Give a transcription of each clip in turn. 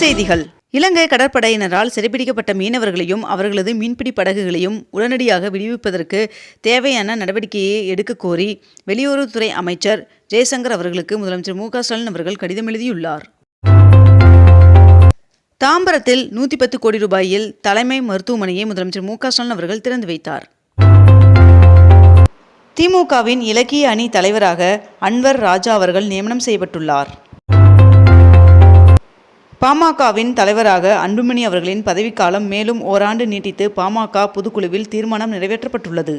செய்திகள். இலங்கை கடற்படையினரால் சிறைபிடிக்கப்பட்ட மீனவர்களையும் அவர்களது மீன்பிடி படகுகளையும் உடனடியாக விடுவிப்பதற்கு தேவையான நடவடிக்கையை எடுக்க கோரி வெளியுறவுத்துறை அமைச்சர் ஜெய்சங்கர் அவர்களுக்கு முதலமைச்சர் மு ஸ்டாலின் அவர்கள் கடிதம் எழுதியுள்ளார். தாம்பரத்தில் நூற்றி பத்து கோடி ரூபாயில் தலைமை மருத்துவமனையை முதலமைச்சர் மு ஸ்டாலின் அவர்கள் திறந்து வைத்தார். திமுகவின் இலக்கிய அணி தலைவராக அன்வர் ராஜா அவர்கள் நியமனம் செய்யப்பட்டுள்ளார். பாமகவின் தலைவராக அன்புமணி அவர்களின் பதவிக்காலம் மேலும் ஓராண்டு நீட்டித்து பாமக பொதுக்குழுவில் தீர்மானம் நிறைவேற்றப்பட்டுள்ளது.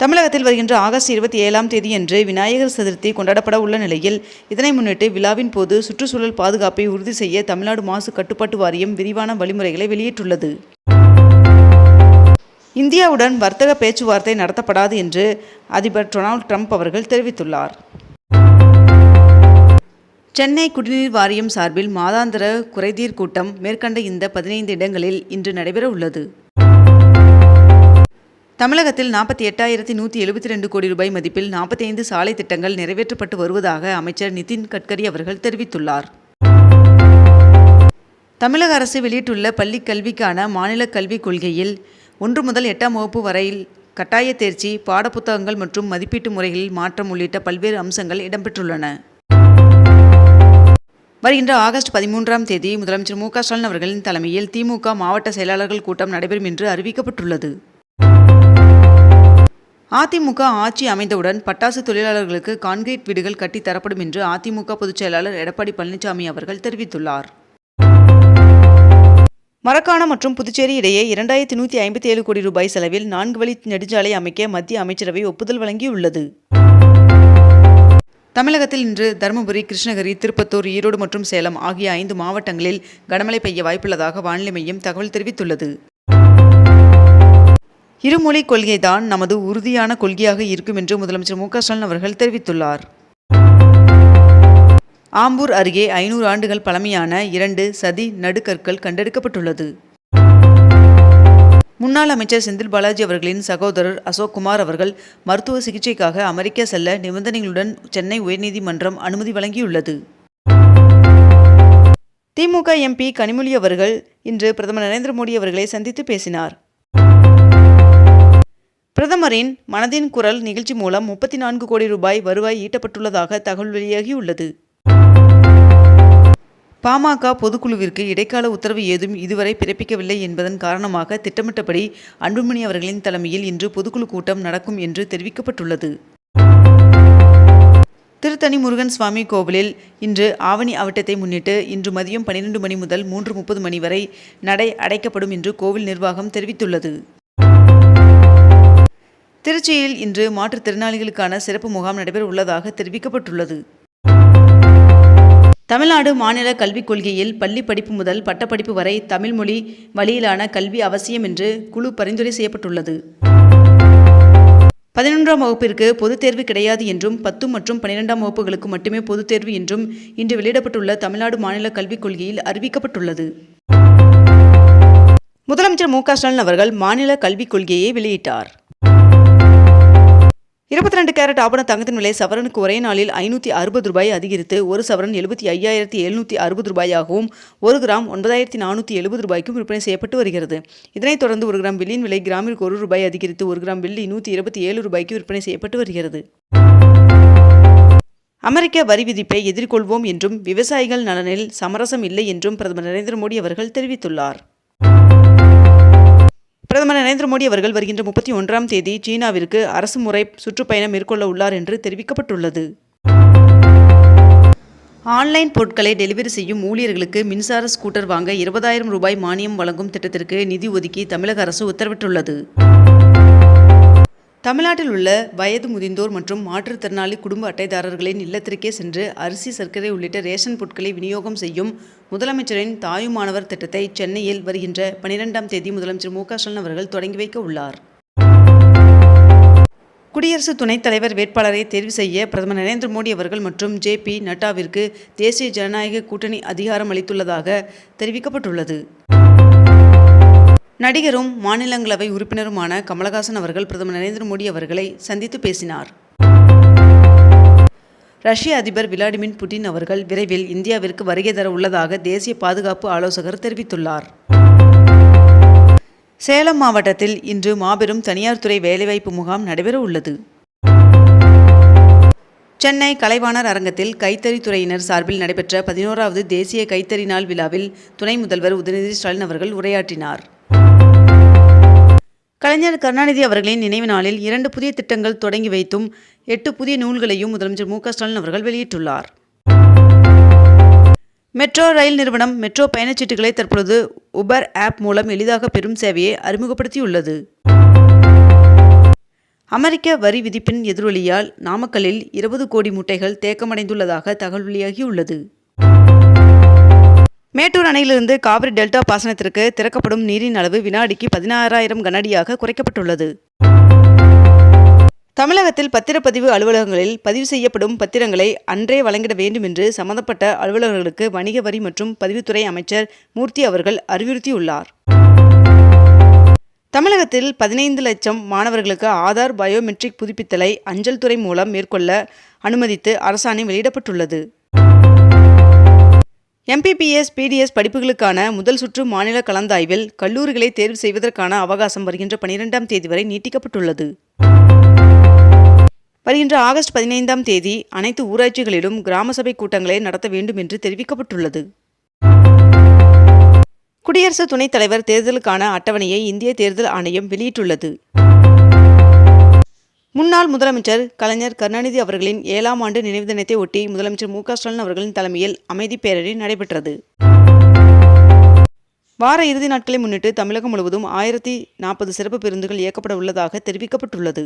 தமிழகத்தில் வருகின்ற ஆகஸ்ட் இருபத்தி ஏழாம் தேதியன்று விநாயகர் சதுர்த்தி கொண்டாடப்பட உள்ள நிலையில் இதனை முன்னிட்டு விழாவின் போது சுற்றுச்சூழல் பாதுகாப்பை உறுதி செய்ய தமிழ்நாடு மாசு கட்டுப்பாட்டு வாரியம் விரிவான வழிமுறைகளை வெளியிட்டுள்ளது. இந்தியாவுடன் வர்த்தக பேச்சுவார்த்தை நடத்தப்படாது என்று அதிபர் டொனால்ட் ட்ரம்ப் அவர்கள் தெரிவித்துள்ளார். சென்னை குடிநீர் வாரியம் சார்பில் மாதாந்திர குறைதீர் கூட்டம் மேற்கண்ட இந்த பதினைந்து இடங்களில் இன்று நடைபெற உள்ளது. தமிழகத்தில் நாற்பத்தி எட்டாயிரத்தி நூற்றி எழுபத்தி ரெண்டு கோடி ரூபாய் மதிப்பில் நாற்பத்தி ஐந்து சாலை திட்டங்கள் நிறைவேற்றப்பட்டு வருவதாக அமைச்சர் நிதின் கட்கரி அவர்கள் தெரிவித்துள்ளார். தமிழக அரசு வெளியிட்டுள்ள பள்ளி கல்விக்கான மாநில கல்விக் கொள்கையில் ஒன்று முதல் எட்டாம் வகுப்பு வரையில் கட்டாய தேர்ச்சி பாடப்புத்தகங்கள் மற்றும் மதிப்பீட்டு முறைகளில் மாற்றம் உள்ளிட்ட பல்வேறு அம்சங்கள் இடம்பெற்றுள்ளன. வருகின்ற ஆகஸ்ட் பதிமூன்றாம் தேதி முதலமைச்சர் மு க ஸ்டாலின் அவர்களின் தலைமையில் திமுக மாவட்ட செயலாளர்கள் கூட்டம் நடைபெறும் என்று அறிவிக்கப்பட்டுள்ளது. அதிமுக ஆட்சி அமைந்தவுடன் பட்டாசு தொழிலாளர்களுக்கு கான்கிரீட் வீடுகள் கட்டித் தரப்படும் என்று அதிமுக பொதுச் செயலாளர் எடப்பாடி பழனிசாமி அவர்கள் தெரிவித்துள்ளார். மரக்காணம் மற்றும் புதுச்சேரி இடையே இரண்டாயிரத்தி நூற்றி ஐம்பத்தி ஏழு கோடி ரூபாய் செலவில் நான்கு வழி நெடுஞ்சாலை அமைக்க மத்திய அமைச்சரவை ஒப்புதல் வழங்கியுள்ளது. தமிழகத்தில் இன்று தருமபுரி கிருஷ்ணகிரி திருப்பத்தூர் ஈரோடு மற்றும் சேலம் ஆகிய ஐந்து மாவட்டங்களில் கனமழை பெய்ய வாய்ப்புள்ளதாக வானிலை மையம் தகவல் தெரிவித்துள்ளது. இருமொழி கொள்கைதான் நமது உறுதியான கொள்கையாக இருக்கும் என்று முதலமைச்சர் மு ஸ்டாலின் அவர்கள் தெரிவித்துள்ளார். ஆம்பூர் அருகே ஐநூறு ஆண்டுகள் பழமையான இரண்டு சதி நடுக்கற்கள் கண்டெடுக்கப்பட்டுள்ளது. முன்னாள் அமைச்சர் செந்தில் பாலாஜி அவர்களின் சகோதரர் அசோக் குமார் அவர்கள் மருத்துவ சிகிச்சைக்காக அமெரிக்கா செல்ல நிபந்தனைகளுடன் சென்னை உயர்நீதிமன்றம் அனுமதி வழங்கியுள்ளது. திமுக எம்பி கனிமொழி அவர்கள் இன்று பிரதமர் நரேந்திர மோடி அவர்களை சந்தித்து பேசினார். பிரதமரின் மனதின் குரல் நிகழ்ச்சி மூலம் முப்பத்தி நான்கு கோடி ரூபாய் வருவாய் ஈட்டப்பட்டுள்ளதாக தகவல் வெளியாகியுள்ளது. பாமக பொதுக்குழுவிற்கு இடைக்கால உத்தரவு ஏதும் இதுவரை பிறப்பிக்கவில்லை என்பதன் காரணமாக திட்டமிட்டபடி அன்புமணி அவர்களின் தலைமையில் இன்று பொதுக்குழு கூட்டம் நடக்கும் என்று தெரிவிக்கப்பட்டுள்ளது. திருத்தணி முருகன் சுவாமி கோவிலில் இன்று ஆவணி அவட்டத்தை முன்னிட்டு இன்று மதியம் பன்னிரண்டு மணி முதல் மூன்று முப்பது மணி வரை நடை அடைக்கப்படும் என்று கோவில் நிர்வாகம் தெரிவித்துள்ளது. திருச்சியில் இன்று மாற்றுத்திறனாளிகளுக்கான சிறப்பு முகாம் நடைபெற உள்ளதாக தெரிவிக்கப்பட்டுள்ளது. தமிழ்நாடு மாநில கல்விக் கொள்கையில் பள்ளி படிப்பு முதல் பட்டப்படிப்பு வரை தமிழ்மொழி வழியிலான கல்வி அவசியம் என்று குழு பரிந்துரை செய்யப்பட்டுள்ளது. பதினொன்றாம் வகுப்பிற்கு பொதுத் தேர்வு கிடையாது என்றும் பத்து மற்றும் பன்னிரெண்டாம் வகுப்புகளுக்கு மட்டுமே பொதுத் தேர்வு என்றும் இன்று வெளியிடப்பட்டுள்ள தமிழ்நாடு மாநில கல்விக் கொள்கையில் அறிவிக்கப்பட்டுள்ளது. முதலமைச்சர் மு க ஸ்டாலின் அவர்கள் மாநில கல்விக் கொள்கையை வெளியிட்டார். இருபத்தி ரெண்டு கேரட் ஆபண தங்கத்தின் விலை சவரனுக்கு ஒரே நாளில் ஐநூற்றி அறுபது ரூபாய் அதிகரித்து ஒரு சவரன் எழுபத்தி ஐயாயிரத்தி எழுநூற்றி அறுபது ரூபாயாகவும் ஒரு கிராம் ஒன்பதாயிரத்தி நானூற்றி எழுபது ரூபாய்க்கும் விற்பனை செய்யப்பட்டு வருகிறது. இதனைத் தொடர்ந்து ஒரு கிராம் வெள்ளியின் விலை கிராமிற்கு ஒரு ரூபாய் அதிகரித்து ஒரு கிராம் வெள்ளி நூற்றி இருபத்தி ஏழு ரூபாய்க்கு விற்பனை செய்யப்பட்டு வருகிறது. அமெரிக்க வரி விதிப்பை எதிர்கொள்வோம் என்றும் விவசாயிகள் நலனில் சமரசம் இல்லை என்றும் பிரதமர் நரேந்திர மோடி அவர்கள் தெரிவித்துள்ளார். பிரதமர் நரேந்திர மோடி அவர்கள் வருகின்ற முப்பத்தி ஒன்றாம் தேதி சீனாவிற்கு அரசு முறை சுற்றுப்பயணம் மேற்கொள்ள உள்ளார் என்று தெரிவிக்கப்பட்டுள்ளது. ஆன்லைன் பொருட்களை டெலிவரி செய்யும் ஊழியர்களுக்கு மின்சார ஸ்கூட்டர் வாங்க இருபதாயிரம் ரூபாய் மானியம் வழங்கும் திட்டத்திற்கு நிதி ஒதுக்கி தமிழக அரசு உத்தரவிட்டுள்ளது. தமிழ்நாட்டில் உள்ள வயது முதிந்தோர் மற்றும் மாற்றுத்திறனாளி குடும்ப அட்டைதாரர்களின் இல்லத்திற்கே சென்று அரிசி சர்க்கரை உள்ளிட்ட ரேஷன் பொருட்களை விநியோகம் செய்யும் முதலமைச்சரின் தாயுமானவர் திட்டத்தை சென்னையில் வருகின்ற பனிரெண்டாம் தேதி முதலமைச்சர் மு ஸ்டாலின் அவர்கள் தொடங்கி வைக்க உள்ளார். குடியரசு துணைத் தலைவர் வேட்பாளரை தேர்வு செய்ய பிரதமர் நரேந்திர மோடி அவர்கள் மற்றும் ஜே பி நட்டாவிற்கு தேசிய ஜனநாயக கூட்டணி அதிகாரம் அளித்துள்ளதாக தெரிவிக்கப்பட்டுள்ளது. நடிகரும் மாநிலங்களவை உறுப்பினருமான கமலஹாசன் அவர்கள் பிரதமர் நரேந்திர மோடி அவர்களை சந்தித்து பேசினார். ரஷ்ய அதிபர் விளாடிமிர் புட்டின் அவர்கள் விரைவில் இந்தியாவிற்கு வருகை தர உள்ளதாக தேசிய பாதுகாப்பு ஆலோசகர் தெரிவித்துள்ளார். சேலம் மாவட்டத்தில் இன்று மாபெரும் தனியார் துறை வேலைவாய்ப்பு முகாம் நடைபெற உள்ளது. சென்னை கலைவாணர் அரங்கத்தில் கைத்தறித்துறையினர் சார்பில் நடைபெற்ற பதினோராவது தேசிய கைத்தறி நாள் விழாவில் துணை முதல்வர் உதயநிதி ஸ்டாலின் அவர்கள் உரையாற்றினார். கலைஞர் கருணாநிதி அவர்களின் நினைவு நாளில் இரண்டு புதிய திட்டங்கள் தொடங்கி வைத்தும் எட்டு புதிய நூல்களையும் முதலமைச்சர் மு ஸ்டாலின் அவர்கள் வெளியிட்டுள்ளார். மெட்ரோ ரயில் நிறுவனம் மெட்ரோ பயணச்சீட்டுகளை தற்பொழுது உபர் ஆப் மூலம் எளிதாக பெறும் சேவையை அறிமுகப்படுத்தியுள்ளது. அமெரிக்க வரி விதிப்பின் எதிரொலியால் நாமக்கல்லில் இருபது கோடி முட்டைகள் தேக்கமடைந்துள்ளதாக தகவல் வெளியாகியுள்ளது. மேட்டூர் அணையிலிருந்து காவிரி டெல்டா பாசனத்திற்கு திறக்கப்படும் நீரின் அளவு வினாடிக்கு பதினாறாயிரம் கனஅடியாக குறைக்கப்பட்டுள்ளது. தமிழகத்தில் பத்திரப்பதிவு அலுவலகங்களில் பதிவு செய்யப்படும் பத்திரங்களை அன்றே வழங்கிட வேண்டும் என்று சம்பந்தப்பட்ட அலுவலர்களுக்கு வணிக வரி மற்றும் பதிவுத்துறை அமைச்சர் மூர்த்தி அவர்கள் அறிவுறுத்தியுள்ளார். தமிழகத்தில் பதினைந்து லட்சம் மாணவர்களுக்கு ஆதார் பயோமெட்ரிக் புதுப்பித்தலை அஞ்சல் துறை மூலம் மேற்கொள்ள அனுமதித்து அரசாணை வெளியிடப்பட்டுள்ளது. எம்பிபிஎஸ் பிடிஎஸ் படிப்புகளுக்கான முதல் சுற்று மாநில கலந்தாய்வில் கல்லூரிகளை தேர்வு செய்வதற்கான அவகாசம் வருகின்ற பனிரெண்டாம் தேதி வரை நீட்டிக்கப்பட்டுள்ளது. வருகின்ற ஆகஸ்ட் பதினைந்தாம் தேதி அனைத்து ஊராட்சிகளிலும் கிராம சபை கூட்டங்களை நடத்த வேண்டும் என்று தெரிவிக்கப்பட்டுள்ளது. குடியரசு துணைத் தலைவர் தேர்தலுக்கான அட்டவணையை இந்திய தேர்தல் ஆணையம் வெளியிட்டுள்ளது. முன்னாள் முதலமைச்சர் கலைஞர் கருணாநிதி அவர்களின் ஏழாம் ஆண்டு நினைவு தினத்தை ஒட்டி முதலமைச்சர் மு ஸ்டாலின் அவர்களின் தலைமையில் அமைதி பேரணி நடைபெற்றது. வார இறுதி நாட்களை முன்னிட்டு தமிழகம் முழுவதும் ஆயிரத்தி நாற்பது சிறப்பு பேருந்துகள் இயக்கப்பட உள்ளதாக தெரிவிக்கப்பட்டுள்ளது.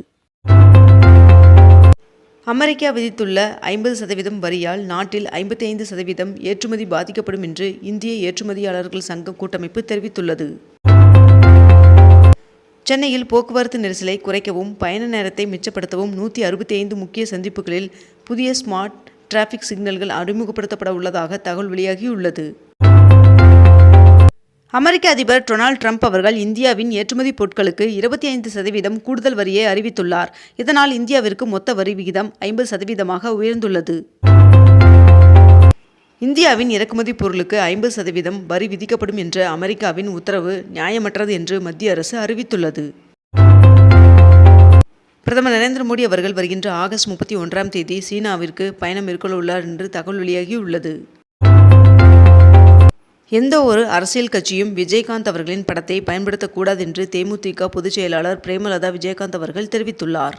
அமெரிக்கா விதித்துள்ள ஐம்பது சதவீதம் வரியால் நாட்டில் ஐம்பத்தி ஐந்து சதவீதம் ஏற்றுமதி பாதிக்கப்படும் என்று இந்திய ஏற்றுமதியாளர்கள் சங்க கூட்டமைப்பு தெரிவித்துள்ளது. சென்னையில் போக்குவரத்து நெரிசலை குறைக்கவும் பயண நேரத்தை மிச்சப்படுத்தவும் நூற்றி அறுபத்தி ஐந்து முக்கிய சந்திப்புகளில் புதிய ஸ்மார்ட் டிராஃபிக் சிக்னல்கள் அறிமுகப்படுத்தப்பட உள்ளதாக தகவல் வெளியாகியுள்ளது. அமெரிக்க அதிபர் டொனால்ட் ட்ரம்ப் அவர்கள் இந்தியாவின் ஏற்றுமதி பொருட்களுக்கு இருபத்தி ஐந்து சதவீதம் கூடுதல் வரியை அறிவித்துள்ளார். இதனால் இந்தியாவிற்கு மொத்த வரி விகிதம் ஐம்பது சதவீதமாக உயர்ந்துள்ளது. இந்தியாவின் இறக்குமதி பொருளுக்கு ஐம்பது சதவீதம் வரி விதிக்கப்படும் என்ற அமெரிக்காவின் உத்தரவு நியாயமற்றது என்று மத்திய அரசு அறிவித்துள்ளது. பிரதமர் நரேந்திர மோடி அவர்கள் வருகின்ற ஆகஸ்ட் முப்பத்தி ஒன்றாம் தேதி சீனாவிற்கு பயணம் மேற்கொள்ளவுள்ளார் என்று தகவல் வெளியாகியுள்ளது. எந்த ஒரு அரசியல் கட்சியும் விஜயகாந்த் அவர்களின் படத்தை பயன்படுத்தக்கூடாது என்று தேமுதிக பொதுச் செயலாளர் பிரேமலதா விஜயகாந்த் அவர்கள் தெரிவித்துள்ளார்.